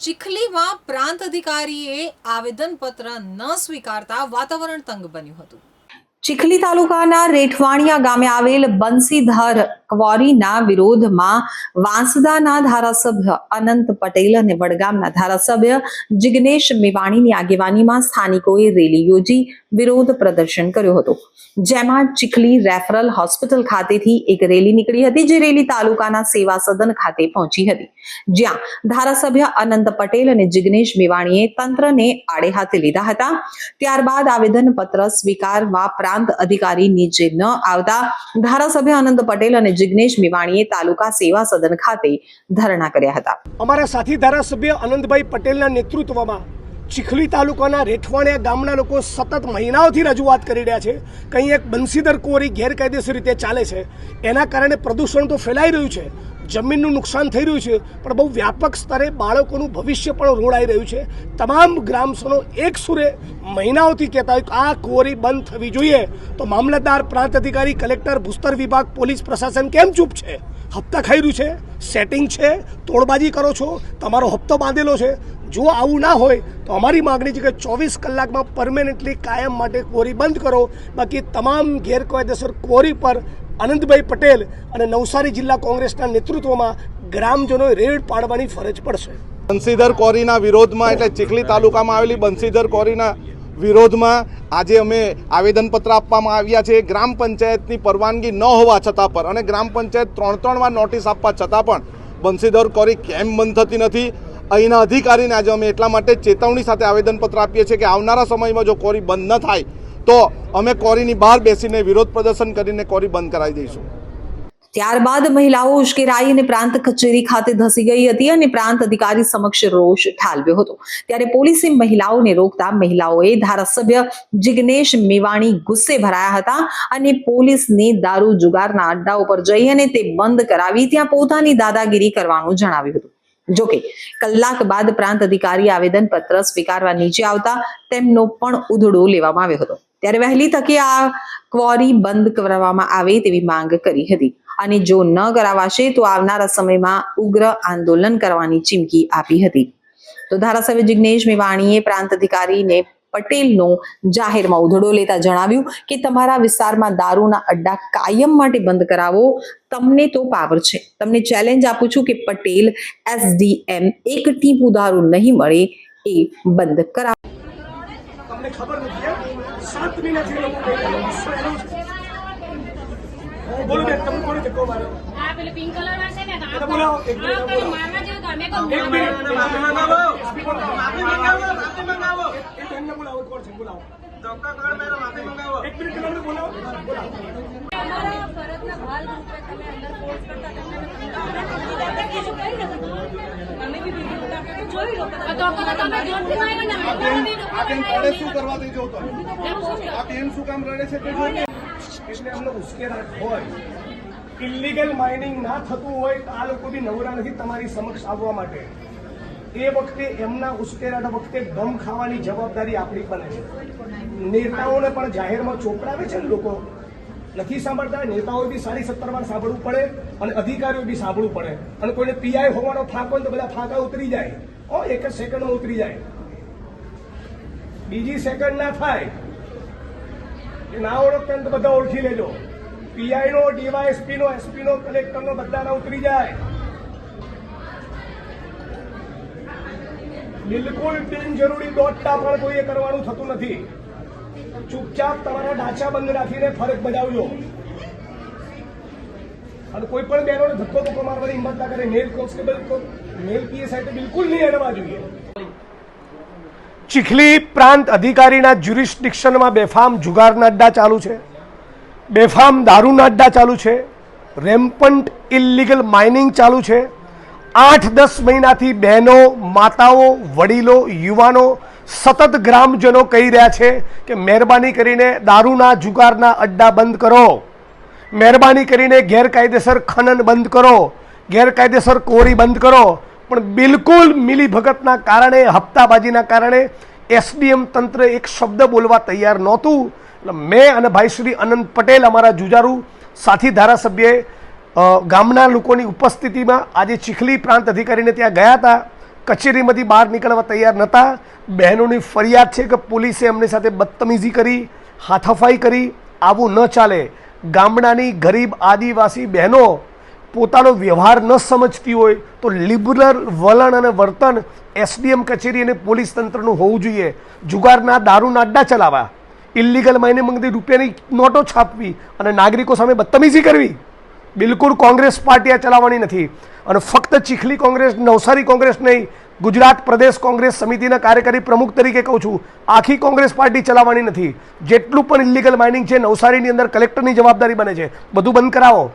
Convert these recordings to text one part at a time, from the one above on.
ચીખલીમાં પ્રાંત અધિકારીએ આવેદનપત્ર ન સ્વીકારતા વાતાવરણ તંગ બન્યું હતું. ચીખલી તાલુકાના રેઠવાણિયા ગામે આવેલ બંસીધર ક્વોરીના વિરોધમાં વાંસદાના ધારાસભ્ય અનંત પટેલ અને વડગામના ધારાસભ્ય જિગ્નેશ મેવાણીની આગેવાનીમાં સ્થાનિકોએ રેલી યોજી વિરોધ પ્રદર્શન કર્યું હતું. જેમાં ચીખલી રેફરલ હોસ્પિટલ ખાતેથી એક રેલી નીકળી હતી, જે રેલી તાલુકાના સેવા સદન ખાતે પહોંચી હતી. જ્યાં ધારાસભ્ય અનંત પટેલ અને જિગ્નેશ મેવાણીએ તંત્રને આડે હાથે લીધા હતા. ત્યારબાદ આવેદન પત્ર સ્વીકારવા પ્રાંત અધિકારી નીચે ન આવતા ધારાસભ્ય અનંત પટેલ અને જિગ્નેશ મેવાણીએ તાલુકા સેવા સદન ખાતે ધરણા કર્યા હતા. અમારા સાથી ધારાસભ્ય આનંદભાઈ પટેલના નેતૃત્વમાં ચીખલી તાલુકાના રેઠવાણિયા ગામના લોકો સતત મહિનાઓથી રજૂઆત કરી રહ્યા છે. કંઈ એક બંસીદર કોરી ગેરકાયદેસર રીતે ચાલે છે. એના કારણે પ્રદૂષણ તો ફેલાઈ રહ્યું છે. જમીનનું નુકસાન થઈ રહ્યું છે, પણ બહુ વ્યાપક સ્તરે બાળકોનું ભવિષ્ય પણ રોડાઈ રહ્યું છે. તમામ ગ્રામસનો એક સુરે મહિનાઓથી કહેતા હોય કે આ કુંવરી બંધ થવી જોઈએ. તો મામલતદાર પ્રાંત અધિકારી, કલેક્ટર, ભૂસ્તર વિભાગ, પોલીસ પ્રશાસન કેમ ચૂપ છે? હપ્તા ખાઈ છે? સેટિંગ છે? તોડબાજી કરો છો? તમારો હપ્તો બાંધેલો છે? જો આવું ના હોય, તો અમારી માગણી છે કે ચોવીસ કલાકમાં પરમેનન્ટલી કાયમ માટે ક્વોરી બંધ કરો. બાકી તમામ ગેરકાયદેસર ક્વોરી પર આનંદભાઈ પટેલ અને નવસારી જિલ્લા કોંગ્રેસના નેતૃત્વમાં ગ્રામજનોએ રેડ પાડવાની ફરજ પડશે. બંસીધર કોરીના વિરોધમાં, એટલે ચીખલી તાલુકામાં આવેલી બંસીધર કોરીના વિરોધમાં આજે અમે આવેદનપત્ર આપવામાં આવ્યા છે. ગ્રામ પંચાયતની પરવાનગી ન હોવા છતાં પણ અને ગ્રામ પંચાયત ત્રણ ત્રણ વાર નોટિસ આપવા છતાં પણ બંસીધર કોરી કેમ બંધ થતી નથી? અહીંના અધિકારીને આજે અમે એટલા માટે ચેતવણી સાથે આવેદનપત્ર આપીએ છીએ કે આવનારા સમયમાં જો કોરી બંધ ન થાય તો અમે કોરીની બહાર બેસીને વિરોધ પ્રદર્શન કરીને કોરી બંધ કરાવી દઈશું. ત્યારબાદ મહિલાઓ ઉશ્કેરાઈ અને પ્રાંત કચેરી ખાતે ધસી ગઈ હતી અને પ્રાંત અધિકારી સમક્ષ રોષ ઠાલવ્યો હતો. ત્યારે પોલીસે મહિલાઓને રોકતા મહિલાઓએ ધારાસભ્ય જિગ્નેશ મેવાણી ગુસ્સે ભરાયા હતા અને પોલીસને દારૂ જુગારના અડ્ડા ઉપર જઈ અને તે બંધ કરાવી ત્યાં પોતાની દાદાગીરી કરવાનું જણાવ્યું હતું. જોકે કલાક બાદ પ્રાંત અધિકારી આવેદનપત્ર સ્વીકારવા નીચે આવતા તેમનો પણ ઉધડો લેવામાં આવ્યો હતો. ત્યારે વહેલી તકે આ ક્વોરી બંધ કરવામાં આવે તેવી માંગ કરી હતી. અને જો ન કરાવાશે તો આવનારા સમયમાં ઉગ્ર આંદોલન કરવાની ચીમકી આપી હતી. તો ધારાસભ્ય જિગ્નેશ મેવાણીએ પ્રાંત અધિકારીને પટેલનો જાહેરમાં ઉધડો લેતા જણાવ્યું કે તમારા વિસ્તારમાં દારૂના અડ્ડા કાયમ માટે બંધ કરાવો. તમને તો પાવર છે. તમને ચેલેન્જ આપું છું કે પટેલ એસડીએમ એક ટીપું દારૂ નહીં મળે એ બંધ કરાવો. તમને ખબર નથી? સાત મહિના જે લોકો. બોલો બેન, તમે કોને ધક્કો માર્યો? પેલું પિંક કલરમાં છે ને તો આ તો બોલાવો, એક મિનિટ બોલાવો. બોલાવો, તમે અંદર કરતા તમને અમે બી વીડિયો ઉતારતા જોઈ લો તમે જોરથી માર્યો શું કરવા દેજો તો? આ બેન શું કામ રડે છે એટલે અમને ઉશ્કેરાટ હોય. ઇલીગલ માઇનિંગ ના થતું હોય તો આ લોકો બી નવરા નથી તમારી સમક્ષ આવવા માટે. એ વખતે, એમના ઉશ્કેરાટ વખતે ગમ ખાવાની જવાબદારી આપણી બને છે. નેતાઓને પણ જાહેરમાં ચોપડાવે છે ને લોકો. નથી સાંભળતા, નેતાઓ બી સાડી સત્તર વાર સાંભળવું પડે અને અધિકારીઓ બી સાંભળવું પડે. અને કોઈને પીઆઈ હોવાનો ફાંક હોય તો બધા ફાંકા ઉતરી જાય. ઓ એક જ સેકન્ડમાં ઉતરી જાય. બીજી સેકન્ડ ના થાય. એ ના ઓળખતા તો બધા ઓળખી લેજો. પીઆઈ નો ડીવાયએસપી નો એસપી નો કલેક્ટર નો બધાના ઉતરી જાય. બિલકુલ બિનજરૂરી દોડતા પણ કોઈએ કરવાનું થતું નથી. ચૂપચાપ તમારા ઢાંચા બંધ રાખીને ફરજ બજાવજો. અને કોઈ પણ બહેનોને ધક્કો ધક્કો મારવાની હિંમત ના કરે. મેલ કોન્સ્ટેબલ મેલ પીએસઆઈ તો બિલકુલ નહીં અડવા જોઈએ. ચીખલી પ્રાંત અધિકારીના જ્યુરિસ્ડિક્શનમાં બેફામ જુગારના અડ્ડા ચાલુ છે. બેફામ દારૂના અડ્ડા ચાલુ છે. રેમ્પન્ટ ઇલીગલ માઇનિંગ ચાલુ છે. આઠ દસ મહિનાથી બહેનો, માતાઓ, વડીલો, યુવાનો, સતત ગ્રામજનો કહી રહ્યા છે કે મહેરબાની કરીને દારૂના, જુગારના અડ્ડા બંધ કરો. મહેરબાની કરીને ગેરકાયદેસર ખનન બંધ કરો. ગેરકાયદેસર કોરી બંધ કરો. પણ બિલકુલ મિલીભગતના કારણે, હપ્તાબાજીના કારણે એસડીએમ તંત્ર એક શબ્દ બોલવા તૈયાર નહોતું. એટલે મેં અને ભાઈ શ્રી અનંત પટેલ, અમારા જુજારુ સાથી ધારાસભ્યએ ગામના લોકોની ઉપસ્થિતિમાં આજે ચીખલી પ્રાંત અધિકારીને ત્યાં ગયા હતા. કચેરીમાંથી બહાર નીકળવા તૈયાર નહોતા બહેનોની ફરિયાદ છે કે પોલીસે એમની સાથે બદતમીઝી કરી, હાથાફાઈ કરી. આવું ન ચાલે. ગામડાની ગરીબ આદિવાસી બહેનો પોતાનો વ્યવહાર ન સમજતી હોય તો લિબરલ વલણ અને વર્તન એસડીએમ કચેરી અને પોલીસ તંત્રનું હોવું જોઈએ. જુગારના દારૂના અડ્ડા ચલાવવા. ઇલ્લીગલ માઇનિંગથી રૂપિયાની નોટો છાપવી અને નાગરિકો સામે બદતમીઝી કરવી. બિલકુલ કોંગ્રેસ પાર્ટી આ ચલાવવાની નથી. અને ફક્ત ચીખલી કોંગ્રેસ, નવસારી કોંગ્રેસ નહીં, ગુજરાત પ્રદેશ કોંગ્રેસ સમિતિના કાર્યકારી પ્રમુખ તરીકે કહું છું, આખી કોંગ્રેસ પાર્ટી ચલાવવાની નથી. જેટલું પણ ઇલીગલ માઇનિંગ છે, નવસારીની અંદર કલેક્ટરની જવાબદારી બને છે. બધું બંધ કરાવો.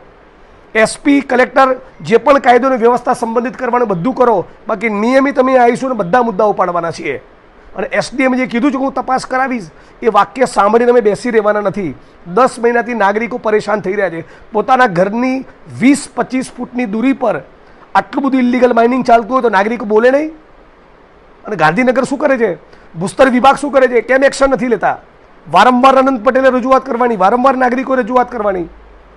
એસપી કલેક્ટર, જે પણ કાયદોની વ્યવસ્થા સંબંધિત કરવાનું બધું કરો. બાકી નિયમિત અમે આવીશું અને બધા મુદ્દાઓ પાડવાના છીએ. અને એસડીએમ જે કીધું છે હું તપાસ કરાવીશ, એ વાક્ય સાંભળીને અમે બેસી રહેવાના નથી. દસ મહિનાથી નાગરિકો પરેશાન થઈ રહ્યા છે. પોતાના ઘરની વીસ પચીસ ફૂટની દૂરી પર આટલું બધું ઇલિગલ માઇનિંગ ચાલતું હોય તો નાગરિકો બોલે નહીં? અને ગાંધીનગર શું કરે છે? ભૂસ્તર વિભાગ શું કરે છે? કેમ એક્શન નથી લેતા? વારંવાર અનંત પટેલે રજૂઆત કરવાની, વારંવાર નાગરિકો રજૂઆત કરવાની.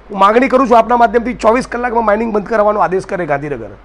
હું માગણી કરું છું આપના માધ્યમથી ચોવીસ કલાકમાં માઇનિંગ બંધ કરવાનો આદેશ કરે ગાંધીનગર.